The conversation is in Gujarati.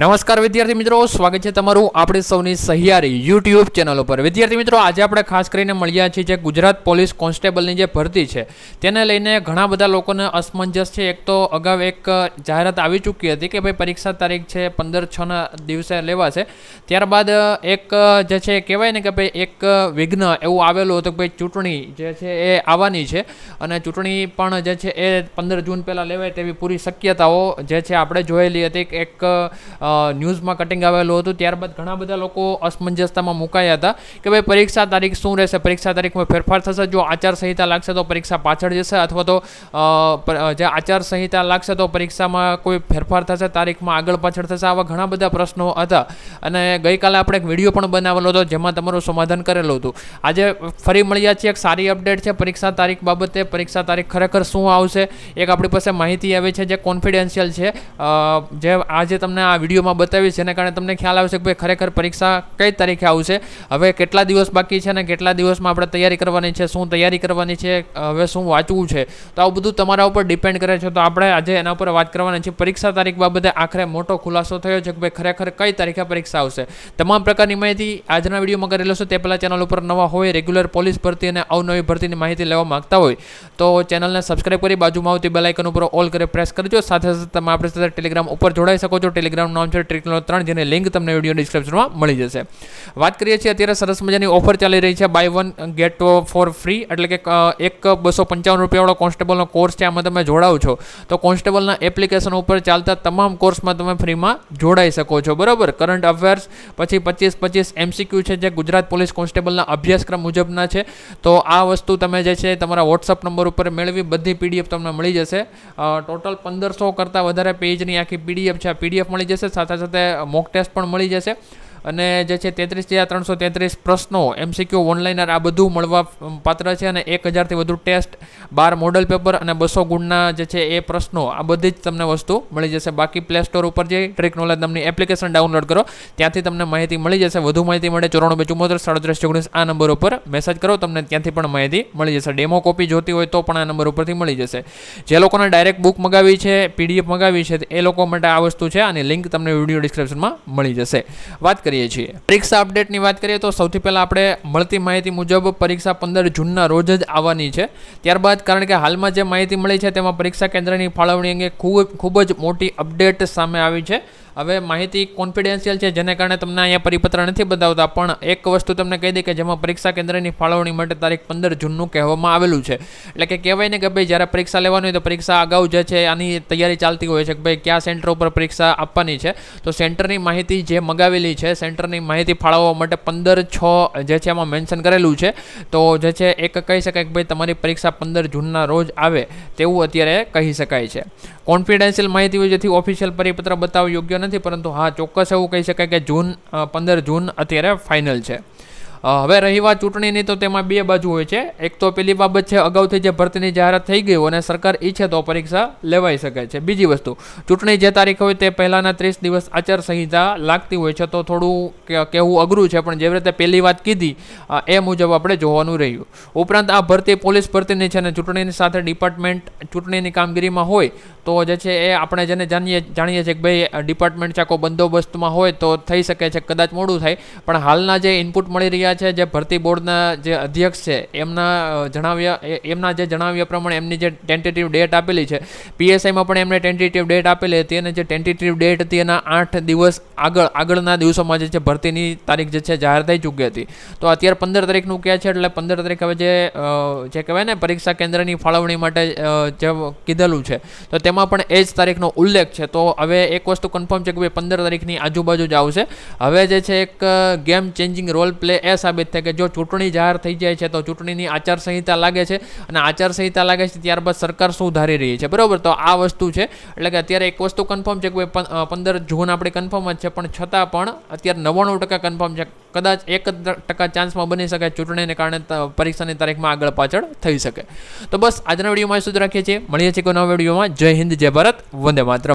નમસ્કાર વિદ્યાર્થી મિત્રો, સ્વાગત છે તમારું આપણી સૌની સહિયારી યુટ્યુબ ચેનલ ઉપર. વિદ્યાર્થી મિત્રો, આજે આપણે ખાસ કરીને મળ્યા છીએ જે ગુજરાત પોલીસ કોન્સ્ટેબલની જે ભરતી છે, તેને લઈને ઘણા બધા લોકોને અસમંજસ છે. એક તો અગાઉ એક જાહેરાત આવી ચૂકી હતી કે ભાઈ પરીક્ષા તારીખ છે પંદર છના દિવસે લેવાશે. ત્યારબાદ એક જે છે કહેવાય ને કે ભાઈ એક વિઘ્ન એવું આવેલું હતું કે ભાઈ ચૂંટણી જે છે એ આવવાની છે અને ચૂંટણી પણ જે છે એ પંદર જૂન પહેલાં લેવાય તેવી પૂરી શક્યતાઓ જે છે આપણે જોયેલી હતી કે એક ન્યૂઝમાં કટિંગ આવેલું હતું. ત્યારબાદ ઘણા બધા લોકો અસમંજસતામાં મુકાયા હતા કે ભાઈ પરીક્ષા તારીખ શું રહેશે? પરીક્ષા તારીખમાં ફેરફાર થશે? જો આચારસંહિતા લાગશે તો પરીક્ષા પાછળ જશે અથવા તો જે આચારસંહિતા લાગશે તો પરીક્ષામાં કોઈ ફેરફાર થશે? તારીખમાં આગળ પાછળ થશે? આવા ઘણા બધા પ્રશ્નો હતા. અને ગઈકાલે આપણે એક વીડિયો પણ બનાવેલો હતો જેમાં તમારું સમાધાન કરેલું હતું. આજે ફરી મળ્યા છીએ. એક સારી અપડેટ છે. પરીક્ષા તારીખ બાબતે પરીક્ષા તારીખ ખરેખર શું આવશે? એક આપણી પાસે માહિતી આવી છે જે કોન્ફિડેન્શિયલ છે. જે આજે તમને આ વિડીયોમાં બતાવીશ જેના કારણે તમને ખ્યાલ આવશે કે ભાઈ ખરેખર પરીક્ષા કઈ તારીખે આવશે. હવે કેટલા દિવસ બાકી છે અને કેટલા દિવસમાં આપણે તૈયારી કરવાની છે, શું તૈયારી કરવાની છે, હવે શું વાંચવું છે. તો આવું બધું તમારા ઉપર ડિપેન્ડ કરે છે. તો આપણે આજે એના ઉપર વાત કરવાની છે. પરીક્ષા તારીખ બાબતે આખરે મોટો ખુલાસો થયો છે કે ભાઈ ખરેખર કઈ તારીખે પરીક્ષા આવશે. તમામ પ્રકારની માહિતી આજના વિડીયોમાં કરેલો છે તે પહેલાં ચેનલ ઉપર નવા હોય, રેગ્યુલર પોલીસ ભરતી અને અવનવી ભરતીની માહિતી લેવા માંગતા હોય, તો ચેનલને સબસ્ક્રાઇબ કરી બાજુમાં આવતી બેલાઇકન ઉપર ઓલ કરી પ્રેસ કરજો. સાથે સાથે તમે આપણી સાથે ટેલિગ્રામ ઉપર જોડાઈ શકો છો. ટેલિગ્રામ નામ છે ટ્રિકનો ત્રણ જેની લિંક તમને વીડિયો ડિસ્ક્રિપ્શનમાં મળી જશે. વાત કરીએ છીએ અત્યારે સરસ મજાની ઓફર ચાલી રહી છે buy one get for free એટલે કે એક બસો પંચાવન રૂપિયાવાળો કોન્સ્ટેબલનો કોર્સ છે, આમાં તમે જોડાવ છો. તો કોન્સ્ટેબલના એપ્લિકેશન ઉપર ચાલતા તમામ કોર્સમાં તમે ફ્રીમાં જોડાઈ શકો છો. બરાબર? કરંટ અફેર્સ પછી પચીસ પચીસ એમસીક્યુ છે, જે ગુજરાત પોલીસ કોન્સ્ટેબલના અભ્યાસક્રમ મુજબના છે. તો આ વસ્તુ તમે જે છે, તમારા વોટ્સઅપ નંબર ઉપર મેળવી, બધી પીડીએફ તમને મળી જશે. ટોટલ પંદરસો કરતાં વધારે પેજની આખી પીડીએફ છે, આ પીડીએફ મળી જશે. સાથે સાથે મોક ટેસ્ટ પણ મળી જશે. અને જે છે તેત્રીસ હજાર ત્રણસો તેત્રીસ પ્રશ્નો એમસીક્યુ ઓનલાઈનર આ બધું મળવા પાત્ર છે અને એક હજારથી વધુ ટેસ્ટ, બાર મોડલ પેપર અને બસો ગુણના જે છે એ પ્રશ્નો, આ બધી જ તમને વસ્તુ મળી જશે. બાકી પ્લે સ્ટોર ઉપર જે ટ્રીક નોલેજ નામની એપ્લિકેશન ડાઉનલોડ કરો, ત્યાંથી તમને માહિતી મળી જશે. વધુ માહિતી મળે ચોરાણું બે ચુમ્મોતેર સાડત્રીસ ઓગણીસ આ નંબર ઉપર. મેસેજ કરો, તમને ત્યાંથી પણ માહિતી મળી જશે. ડેમો કોપી જોતી હોય તો પણ આ નંબર ઉપરથી મળી જશે. જે લોકોને ડાયરેક્ટ બુક મગાવી છે પીડીએફ મગાવી છે, એ લોકો માટે આ વસ્તુ છે અને લિંક તમને વીડિયો ડિસ્ક્રિપ્શનમાં મળી જશે. વાત કરીએ છીએ. પરીક્ષા અપડેટની વાત કરીએ તો સૌથી પહેલાં આપણે મળતી માહિતી મુજબ પરીક્ષા પંદર જૂનના રોજ જ આવવાની છે. ત્યારબાદ કારણ કે હાલમાં જે માહિતી મળી છે તેમાં પરીક્ષા કેન્દ્રની ફાળવણી અંગે ખૂબ ખૂબ જ મોટી અપડેટ સામે આવી છે. હવે માહિતી કોન્ફિડેન્શિયલ છે, જેને કારણે તમને અહીંયા પરિપત્ર નથી બતાવતા, પણ એક વસ્તુ તમને કહી દે કે જેમાં પરીક્ષા કેન્દ્રની ફાળવણી માટે તારીખ પંદર જૂનનું કહેવામાં આવેલું છે. એટલે કે કહેવાય ને કે ભાઈ જ્યારે પરીક્ષા લેવાની હોય તો પરીક્ષા અગાઉ જે છે આની તૈયારી ચાલતી હોય છે કે ભાઈ કયા સેન્ટર ઉપર પરીક્ષા આપવાની છે. તો સેન્ટરની માહિતી જે મગાવેલી છે, સેન્ટરની માહિતી ફાળવવા માટે પંદર છ જે છે એમાં મેન્શન કરેલું છે. તો જે છે એક કહી શકાય કે ભાઈ તમારી પરીક્ષા પંદર જૂનના રોજ આવે તેવું અત્યારે કહી શકાય છે. કોન્ફિડેન્શિયલ માહિતી હોય જેથી ઓફિશિયલ પરિપત્ર બતાવવું યોગ્ય નથી. પરંતુ હા, ચોક્કસ એવું કહી શકાય કે જૂન પંદર જૂન અત્યારે ફાઇનલ છે. હવે રહી વાત ચૂંટણીની, તો તેમાં બે બાજુ હોય છે. એક તો પેલી બાબત છે, અગાઉથી જે ભરતીની જાહેરાત થઈ ગઈ અને સરકાર ઈચ્છે તો પરીક્ષા લેવાઈ શકે છે. બીજી વસ્તુ, ચૂંટણી જે તારીખ હોય તે પહેલાંના ત્રીસ દિવસ આચારસંહિતા લાગતી હોય છે, તો થોડું કહેવું અઘરું છે, પણ જેવી રીતે પહેલી વાત કીધી એ મુજબ આપણે જોવાનું રહ્યું. ઉપરાંત આ ભરતી પોલીસ ભરતીની છે અને ચૂંટણીની સાથે ડિપાર્ટમેન્ટ ચૂંટણીની કામગીરીમાં હોય તો જે છે એ આપણે જેને જાણીએ જાણીએ છીએ કે ભાઈ ડિપાર્ટમેન્ટ ચાકો બંદોબસ્તમાં હોય તો થઈ શકે છે, કદાચ મોડું થાય. પણ હાલના જે ઇનપુટ મળી રહ્યા છે, જે ભરતી બોર્ડના જે અધ્યક્ષ છે, એમના જણાવ્યા એમના જે જણાવ્યા પ્રમાણે એમની જે ટેન્ટેટિવ ડેટ આપેલી છે, પીએસઆઈમાં પણ એમણે ટેન્ટેટિવ ડેટ આપેલી હતી અને જે ટેન્ટેટિવ ડેટ હતી એના આઠ દિવસ આગળ, આગળના દિવસોમાં જે છે ભરતીની તારીખ જે છે જાહેર થઈ ચૂકી હતી. તો અત્યારે પંદર તારીખનું કહે છે? એટલે પંદર તારીખ હવે જે જે કહેવાય ને પરીક્ષા કેન્દ્રની ફાળવણી માટે જે કીધેલું છે. તો તેમાં પણ એ જ તારીખનો ઉલ્લેખ છે. તો હવે એક વસ્તુ કન્ફર્મ છે કે ભાઈ પંદર તારીખની આજુબાજુ જ આવશે. હવે જે છે એક ગેમ ચેન્જિંગ રોલ પ્લે એ સાબિત થાય કે જો ચૂંટણી જાહેર થઈ જાય છે, તો ચૂંટણીની આચારસંહિતા લાગે છે અને આચારસંહિતા લાગે છે ત્યારબાદ સરકાર શું ધારી રહી છે? બરાબર? તો આ વસ્તુ છે. એટલે કે અત્યારે એક વસ્તુ કન્ફર્મ છે કે ભાઈ પંદર જૂન આપણે કન્ફર્મ જ છે, પણ છતાં પણ અત્યારે નવ્વાણું ટકા કન્ફર્મ છે કદાચ એક જ ટકા ચાન્સમાં બની શકે ચૂંટણીને કારણે પરીક્ષાની તારીખમાં આગળ પાછળ થઈ શકે. તો બસ, આજના વિડીયોમાં સુધી રાખીએ છીએ. મળીએ છીએ કોઈ નવા વિડીયોમાં. જય હિન્દ, જય ભારત. વંદે માતરમ.